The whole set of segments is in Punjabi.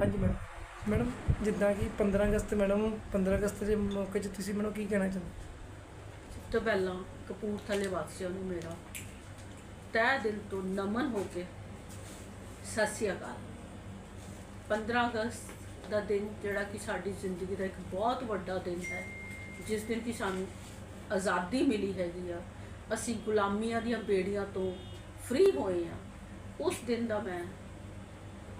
ਹਾਂਜੀ ਮੈਡਮ। ਮੈਡਮ, ਜਿੱਦਾਂ ਕਿ 15 ਅਗਸਤ ਮੈਡਮ 15 ਅਗਸਤ ਦੇ ਮੌਕੇ 'ਚ ਤੁਸੀਂ ਮੈਨੂੰ ਕੀ ਕਹਿਣਾ ਚਾਹੁੰਦੇ? ਸਭ ਤੋਂ ਪਹਿਲਾਂ ਕਪੂਰਥਲੇ ਵਾਸੀਆਂ ਨੂੰ ਮੇਰਾ ਤਹਿ ਦਿਲ ਤੋਂ ਨਮਨ ਹੋ ਕੇ ਸਤਿ ਸ਼੍ਰੀ ਅਕਾਲ। 15 ਅਗਸਤ ਦਾ ਦਿਨ ਜਿਹੜਾ ਕਿ ਸਾਡੀ ਜ਼ਿੰਦਗੀ ਦਾ ਇੱਕ ਬਹੁਤ ਵੱਡਾ ਦਿਨ ਹੈ, ਜਿਸ ਦਿਨ ਕਿ ਸਾਨੂੰ ਆਜ਼ਾਦੀ ਮਿਲੀ ਹੈਗੀ ਆ। ਅਸੀਂ ਗੁਲਾਮੀਆਂ ਦੀਆਂ ਬੇੜੀਆਂ ਤੋਂ ਫ੍ਰੀ ਹੋਏ ਆ। ਉਸ ਦਿਨ ਦਾ ਮੈਂ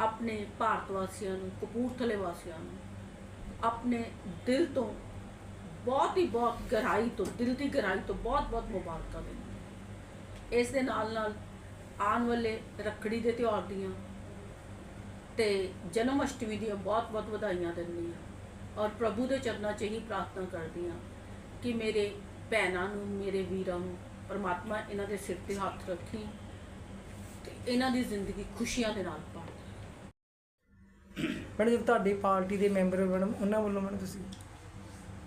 ਆਪਣੇ ਭਾਰਤ ਵਾਸੀਆਂ ਨੂੰ, ਕਪੂਰਥਲੇ ਵਾਸੀਆਂ ਨੂੰ, ਆਪਣੇ ਦਿਲ ਤੋਂ ਬਹੁਤ ਹੀ ਬਹੁਤ ਗਹਿਰਾਈ ਤੋਂ, ਦਿਲ ਦੀ ਗਹਿਰਾਈ ਤੋਂ ਬਹੁਤ ਬਹੁਤ ਮੁਬਾਰਕਾਂ ਦਿੰਦੀ ਇਸ ਦੇ ਨਾਲ ਨਾਲ ਆਉਣ ਵਾਲੇ ਰੱਖੜੀ ਦੇ ਤਿਉਹਾਰ ਦੀਆਂ ਤੇ ਜਨਮ ਅਸ਼ਟਮੀ ਦੀਆਂ ਬਹੁਤ ਬਹੁਤ ਵਧਾਈਆਂ ਦਿੰਦੀ ਹਾਂ ਔਰ ਪ੍ਰਭੂ ਦੇ ਚਰਨਾਂ 'ਚ ਹੀ ਪ੍ਰਾਰਥਨਾ ਕਰਦੀ ਹਾਂ ਕਿ ਮੇਰੇ ਭੈਣਾਂ ਨੂੰ, ਮੇਰੇ ਵੀਰਾਂ ਨੂੰ, ਪਰਮਾਤਮਾ ਇਹਨਾਂ ਦੇ ਸਿਰ ਤੇ ਹੱਥ ਰੱਖੀ ਤੇ ਇਹਨਾਂ ਦੀ ਜ਼ਿੰਦਗੀ ਖੁਸ਼ੀਆਂ ਦੇ ਨਾਲ ਪਾ ਮੈਡਮ, ਜਦ ਤੁਹਾਡੀ ਪਾਰਟੀ ਦੇ ਮੈਂਬਰ ਮੈਡਮ, ਉਹਨਾਂ ਵੱਲੋਂ ਮੈਡਮ ਤੁਸੀਂ?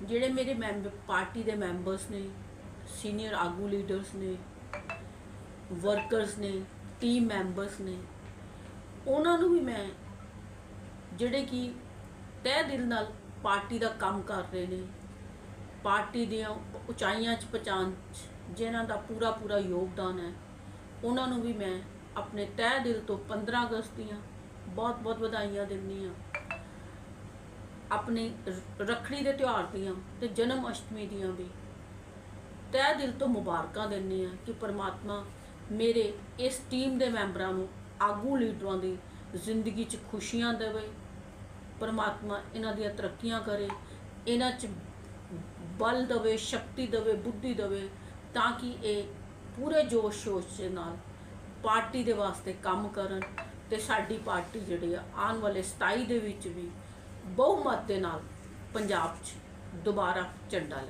ਜਿਹੜੇ ਮੇਰੇ ਮੈਂਬਰ ਪਾਰਟੀ ਦੇ ਮੈਂਬਰਸ ਨੇ, ਸੀਨੀਅਰ ਆਗੂ ਲੀਡਰਸ ਨੇ, ਵਰਕਰਸ ਨੇ, ਟੀਮ ਮੈਂਬਰਸ ਨੇ, ਉਹਨਾਂ ਨੂੰ ਵੀ ਮੈਂ ਜਿਹੜੇ ਕਿ ਤਹਿ ਦਿਲ ਨਾਲ ਪਾਰਟੀ ਦਾ ਕੰਮ ਕਰ ਰਹੇ ਨੇ, ਪਾਰਟੀ ਦੀਆਂ ਉਚਾਈਆਂ 'ਚ ਪਹੁੰਚਾਉਣ 'ਚ, ਜਿਨ੍ਹਾਂ ਦਾ ਪੂਰਾ ਪੂਰਾ ਯੋਗਦਾਨ ਹੈ, ਉਹਨਾਂ ਨੂੰ ਵੀ ਮੈਂ ਆਪਣੇ ਤਹਿ ਦਿਲ ਤੋਂ 15 ਅਗਸਤ ਦੀਆਂ ਬਹੁਤ ਬਹੁਤ ਵਧਾਈਆਂ ਦਿੰਦੀ ਹਾਂ। ਆਪਣੀ ਰ- ਰੱਖੜੀ ਦੇ ਤਿਉਹਾਰ ਦੀਆਂ ਤੇ ਜਨਮ ਅਸ਼ਟਮੀ ਦੀਆਂ ਵੀ। ਤਹਿ ਦਿਲ ਤੋਂ ਮੁਬਾਰਕਾਂ ਦਿੰਦੇ ਆ ਕਿ ਪਰਮਾਤਮਾ ਮੇਰੇ ਇਸ ਟੀਮ ਦੇ ਮੈਂਬਰਾਂ ਨੂੰ ਆਗੂ ਲੀਡਰਾਂ ਦੀ ਜ਼ਿੰਦਗੀ 'ਚ ਖੁਸ਼ੀਆਂ ਦੇਵੇ। ਪਰਮਾਤਮਾ ਇਹਨਾਂ ਦੀਆਂ ਤਰੱਕੀਆਂ ਕਰੇ, ਇਹਨਾਂ 'ਚ ਬਲ ਦੇਵੇ, ਸ਼ਕਤੀ ਦੇਵੇ, ਬੁੱਧੀ ਦੇਵੇ ਤਾਂ ਕਿ ਇਹ ਪੂਰੇ ਜੋਸ਼ ਸ਼ੋਸ਼ ਦੇ ਨਾਲ ਪਾਰਟੀ ਦੇ ਵਾਸਤੇ ਕੰਮ ਕਰਨ ਤੇ ਸਾਡੀ ਪਾਰਟੀ ਜਿਹੜੀ ਆ, ਆਉਣ ਵਾਲੇ 27 ਦੇ ਵਿੱਚ ਵੀ ਬਹੁਮਤ ਦੇ ਨਾਲ ਪੰਜਾਬ 'ਚ ਦੁਬਾਰਾ ਝੰਡਾ ਲੈ